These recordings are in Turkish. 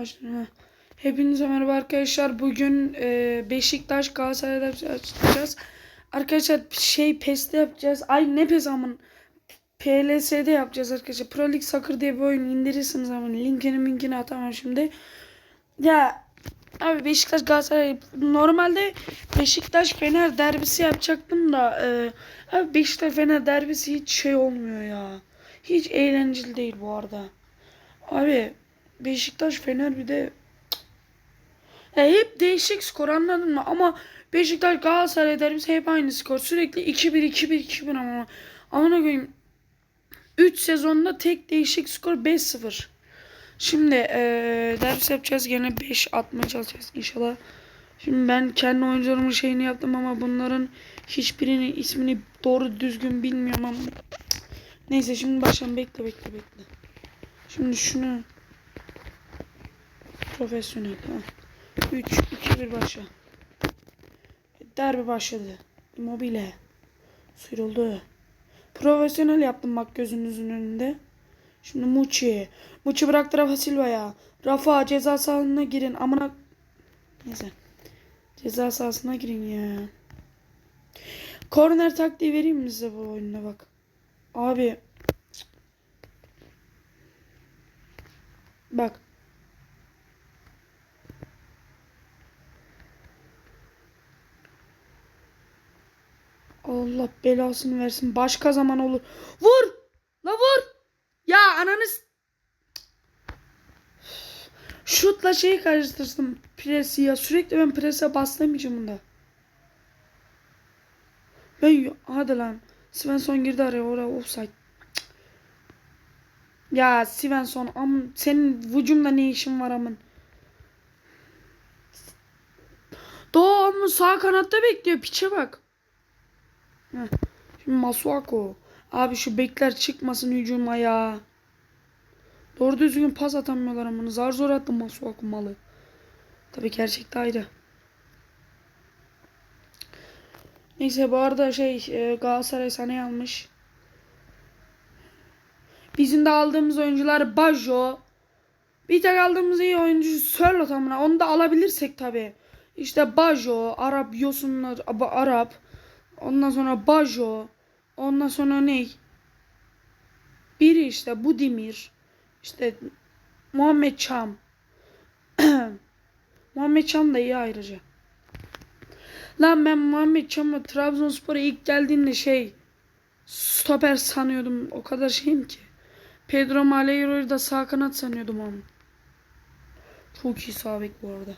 Ha. Hepinize merhaba arkadaşlar. Bugün e, Beşiktaş Galatasaray'da açacağız. Arkadaşlar şey PES'te yapacağız. Ay ne PES amın. PLS'de yapacağız arkadaşlar. Pro League Soccer diye bir oyun indirirsiniz ama linkini linkini atamam şimdi. Ya abi Beşiktaş Galatasaray normalde Beşiktaş Fener derbisi yapacaktım da e, abi Beşiktaş Fener derbisi hiç şey olmuyor ya. Hiç eğlenceli değil bu arada. Abi Beşiktaş Fener bir de ya hep değişik skor anladın mı? Ama Beşiktaş Galatasaray derbisi hep aynı skor. Sürekli 2-1 2-1 2-1 ama amına koyayım 3 sezonda tek değişik skor 5-0. Şimdi eee ders yapacağız gene 5 atmaya çalışacağız inşallah. Şimdi ben kendi oyuncularımın şeyini yaptım ama bunların hiçbirinin ismini doğru düzgün bilmiyorum ama neyse şimdi başlayalım bekle bekle bekle. Şimdi şunu profesyonel tamam. 3 2 1 başla. Derbi başladı. Immobile. Sıyrıldı. Profesyonel yaptım bak gözünüzün önünde. Şimdi Muçi. Muçi bıraktı Rafa Silva'ya. Rafa ceza sahasına girin. Amına Neyse. Ceza sahasına girin ya. Korner taktiği vereyim mi size bu oyunda bak. Abi. Bak. Allah belasını versin. Başka zaman olur. Vur! La vur! Ya ananız Şutla şeyi karıştırsın. Presi ya. Sürekli ben prese baslamayacağım bunda. Ben hadi lan. Svensson girdi araya oraya offside. Ya Svensson am senin vücumda ne işin var amın? Doğu sağ kanatta bekliyor piçe bak. Heh. Şimdi Masuako. Abi şu bekler çıkmasın hücuma ya. Doğru düzgün pas atamıyorlar amına. Zar zor attım Masuako malı. Tabi gerçekte ayrı. Neyse bu arada şey e, Galatasaray sana almış. Bizim de aldığımız oyuncular Bajo. Bir tek aldığımız iyi oyuncu Sörlot amına. Onu da alabilirsek tabi. İşte Bajo, Arap Yosunlar, Arap. Ondan sonra Bajo. Ondan sonra ne? Biri işte Budimir. İşte Muhammed Çam. Muhammed Çam da iyi ayrıca. Lan ben Muhammed Çam'ı Trabzonspor'a ilk geldiğinde şey stoper sanıyordum. O kadar şeyim ki. Pedro Malheiro'yu da sağ kanat sanıyordum ama. Çok iyi sağ bu arada.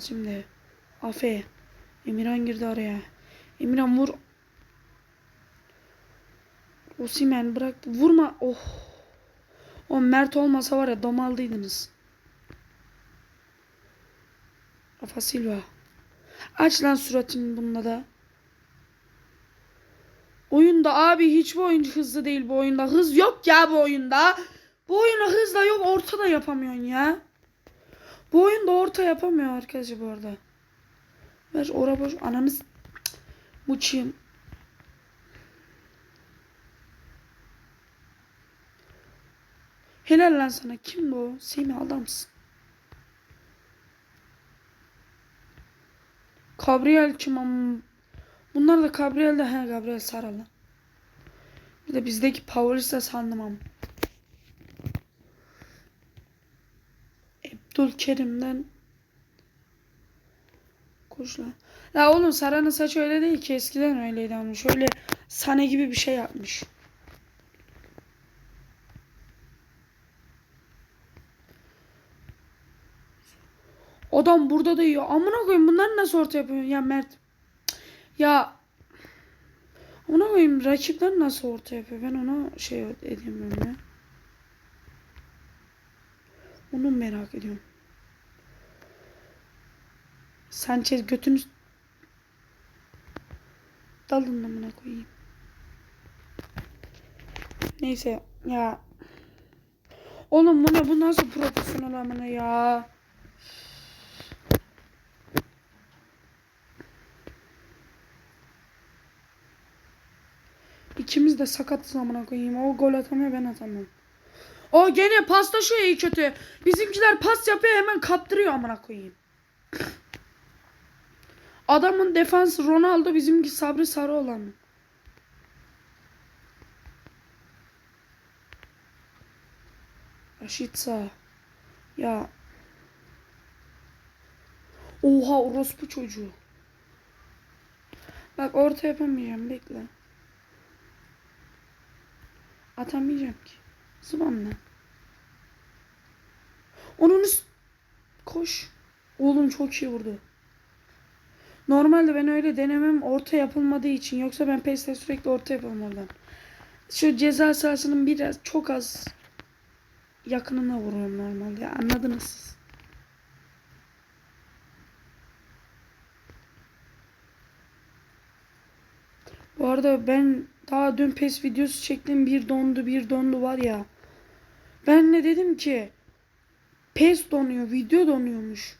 Şimdi Afe. Emirhan girdi araya. Emirhan vur. Osimen bıraktı. Vurma. Oh. O Mert olmasa var ya domaldıydınız. Rafa Silva. Aç lan suratını bununla da. Oyunda abi hiçbir oyuncu hızlı değil bu oyunda. Hız yok ya bu oyunda. Bu oyunda hız da yok. Orta da yapamıyorsun ya. Bu oyunda orta yapamıyor arkadaşlar bu arada. Ver ora boş. Ananız. Muçiyim. Helal lan sana. Kim bu? Semih adamsın. Gabriel kim am? Bunlar da Gabriel de he Gabriel Saralı. Bir de bizdeki Paulista sandım am. Abdülkerim'den Koş lan. La oğlum Sara'nın saçı öyle değil ki eskiden öyleydi ama şöyle sane gibi bir şey yapmış. Adam burada da yiyor. Amına koyayım bunlar nasıl orta yapıyor ya Mert? Ya Amına koyayım rakipler nasıl orta yapıyor? Ben ona şey edemiyorum ya. Onu merak ediyorum. Sanchez götünü dalın amına koyayım. Neyse ya. Oğlum bu ne? Bu nasıl profesyonel amına ya? İkimiz de sakatız amına koyayım. O gol atamıyor ben atamam. O gene paslaşıyor iyi kötü. Bizimkiler pas yapıyor hemen kaptırıyor amına koyayım. Adamın defans Ronaldo bizimki Sabri Sarıoğlan. Raşitsa. Ya. Oha orospu çocuğu. Bak orta yapamayacağım bekle. Atamayacağım ki. Zıvanla. Onun üst... Koş. Oğlum çok iyi vurdu. Normalde ben öyle denemem orta yapılmadığı için. Yoksa ben PES'te sürekli orta yapalım oradan. Şu ceza sahasının biraz çok az yakınına vuruyorum normalde. Anladınız siz. Bu arada ben daha dün PES videosu çektim. Bir dondu bir dondu var ya. Ben ne dedim ki? PES donuyor. Video donuyormuş.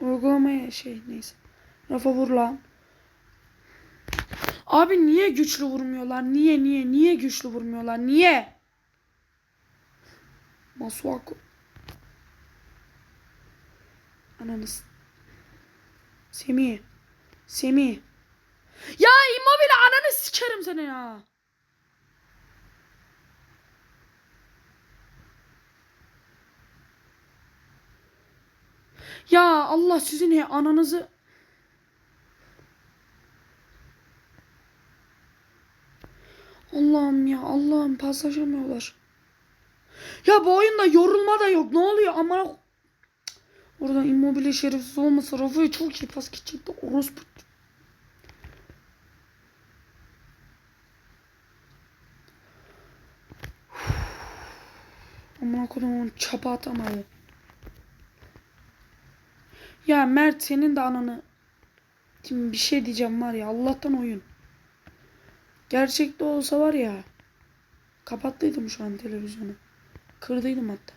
Uygulamaya şey neyse. Rafa vur lan. Abi niye güçlü vurmuyorlar? Niye niye niye güçlü vurmuyorlar? Niye? Masuaku. Ananız. Semih. Semih. Ya immobile ananı sikerim seni ya. Ya Allah sizin he ananızı Allah'ım ya Allah'ım paslaşamıyorlar. Ya bu oyunda yorulma da yok. Ne oluyor ama Orada immobile şerefsiz olmasa Rafa'ya çok iyi pas geçecekti. Orospu. Amına kodumun çapa atamadı. Ya Mert senin de ananı Şimdi bir şey diyeceğim var ya Allah'tan oyun. Gerçekte olsa var ya kapattıydım şu an televizyonu. Kırdıydım hatta.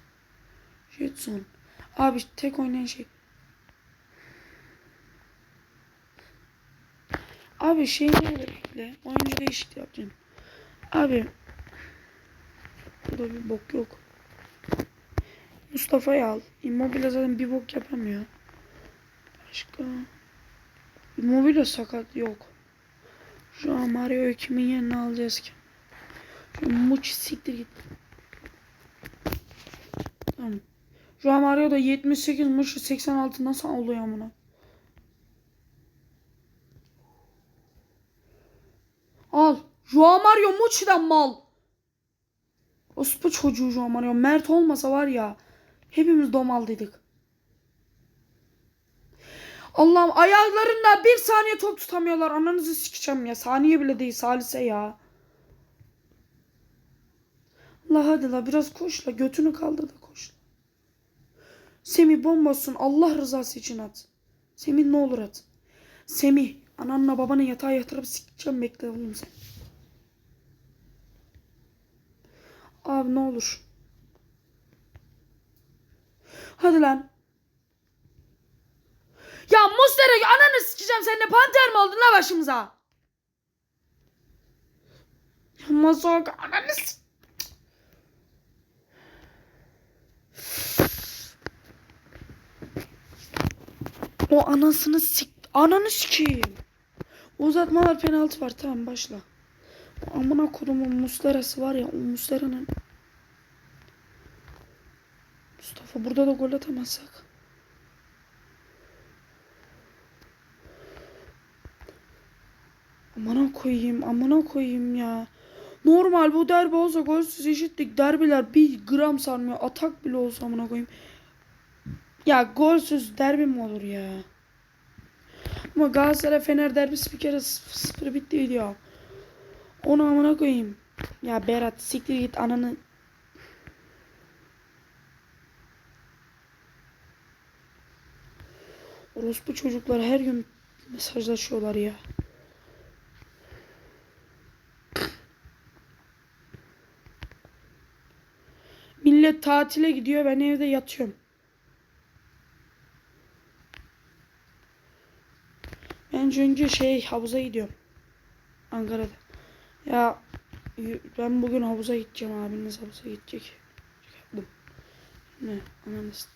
Jetson. Abi tek oynayan şey. Abi şey ne bekle. Oyuncu değişikliği yapacağım. Abi. Burada bir bok yok. Mustafa'yı al. Immobile zaten bir bok yapamıyor. Başka. Immobile sakat yok. Şu an Mario kimin yerine alacağız ki? Şu Muç siktir git. Tamam. Şu an Mario da 78 Muç 86 nasıl oluyor amına? Al. Joao Mario Muçi'den mal. Ospu çocuğu Joao Mario. Mert olmasa var ya. Hepimiz domaldıydık. Allah'ım ayaklarında bir saniye top tutamıyorlar. Ananızı sikeceğim ya. Saniye bile değil salise ya. Allah hadi la biraz koş la. Götünü kaldır da koş. Semih bombasın. Allah rızası için at. Semih ne olur at. Semih ananla babanı yatağa yatırıp sikeceğim bekle oğlum sen. Abi ne olur. Hadi lan. Ya Mustera ananı sikeceğim seninle panter mi oldun la başımıza? Ya Mazok ananı O anasını sik... Ananı sikeyim. Uzatmalar penaltı var tamam başla. Amına kodumun Muslera'sı var ya o Muslera'nın Mustafa burada da gol atamazsak. Amına koyayım, amına koyayım ya. Normal bu derbi olsa golsüz eşitlik derbiler bir gram sarmıyor. Atak bile olsa amına koyayım. Ya golsüz derbi mi olur ya? Ama Galatasaray Fener derbisi bir kere 0 bittiydi ya. Onu amına koyayım. Ya Berat siktir git ananı. Orospu çocuklar her gün mesajlaşıyorlar ya. Millet tatile gidiyor ben evde yatıyorum. Ben çünkü şey havuza gidiyorum. Ankara'da. Ya Ben bugün havuza gideceğim. Abiniz havuza gidecek. Ne? Ananız.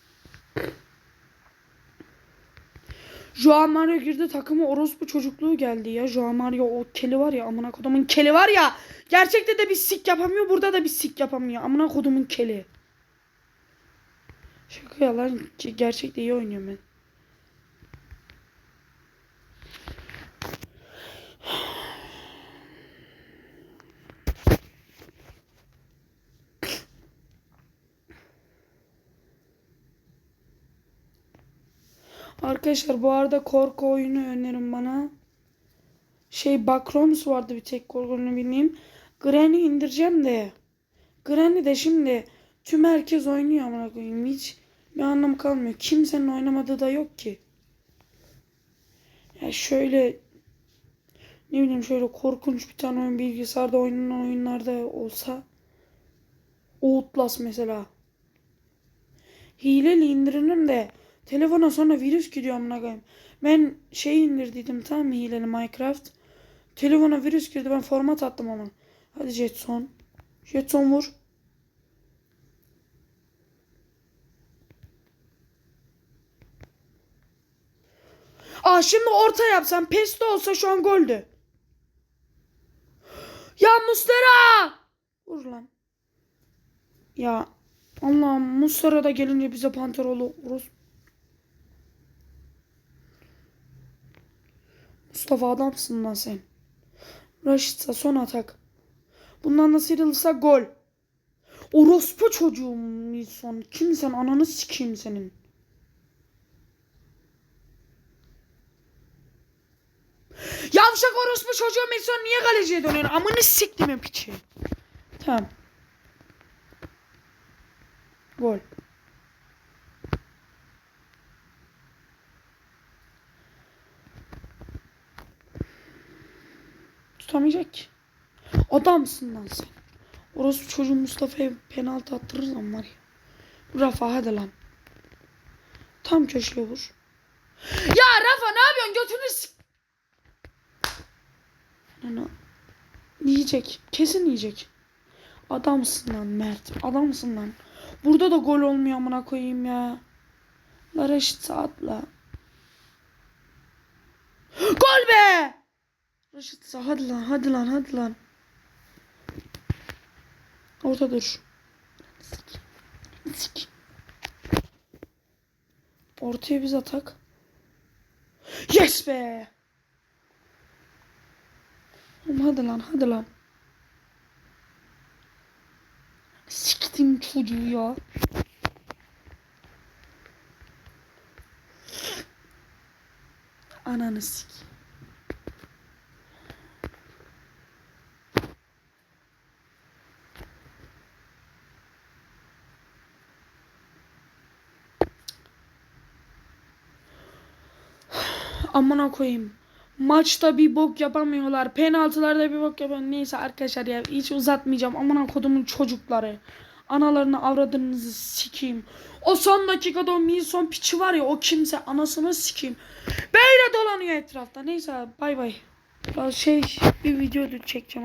Joao Mario girdi takımı orospu çocukluğu geldi ya. Joao Mario o keli var ya amına kodumun keli var ya. Gerçekte de bir sik yapamıyor burada da bir sik yapamıyor. Amına kodumun keli. Şaka ya lan gerçekte iyi oynuyorum ben. Arkadaşlar bu arada korku oyunu önerin bana. Şey Backrooms vardı bir tek korku oyunu bilmeyeyim. Granny indireceğim de. Granny de şimdi tüm herkes oynuyor amına koyayım. Hiç bir anlamı kalmıyor. Kimsenin oynamadığı da yok ki. Ya şöyle ne bileyim şöyle korkunç bir tane oyun bilgisayarda oynanan oyunlarda olsa Outlast mesela. Hileli indiririm de telefona sonra virüs giriyor amına koyayım. Ben şey indirdiydim tamam mı hileli Minecraft. Telefona virüs girdi ben format attım ama. Hadi Jetson. Jetson vur. Aa şimdi orta yapsam pesto olsa şu an goldü. Ya Mustera! Vur lan. Ya Allah'ım Mustera da gelince bize Panterolu Rus. Mustafa adamsın lan sen. Raşitsa son atak. Bundan da sıyrılırsa gol. Orospu çocuğum son. Kim sen ananı sikeyim senin. Yavşak orospu çocuğu Milson niye kaleciye dönüyor? Amını siktim piçi. Tamam. Gol. Tutamayacak ki. Adamsın lan sen. Orospu çocuğu Mustafa'ya penaltı attırırsam var ya. Rafa hadi lan. Tam köşeye vur. Ya Rafa ne yapıyorsun? Götünü sik... Ana. Yiyecek. Kesin yiyecek. Adamsın lan Mert. Adamsın lan. Burada da gol olmuyor amına koyayım ya. La Reşit Saat'la. Gol be! Reşit Saat hadi lan hadi lan hadi lan. Orta dur. Sik. Sik. Ortaya biz atak. Yes be! Oğlum hadi lan hadi lan. Siktim çocuğu ya. Ananı sik. Amına koyayım. Maçta bir bok yapamıyorlar. Penaltılarda bir bok yapamıyorlar. Neyse arkadaşlar ya hiç uzatmayacağım. Amına kodumun çocukları. Analarını avradınızı sikeyim. O son dakikada o Milson piçi var ya o kimse anasını sikeyim. Böyle dolanıyor etrafta. Neyse bay bay. Şey bir video çekeceğim.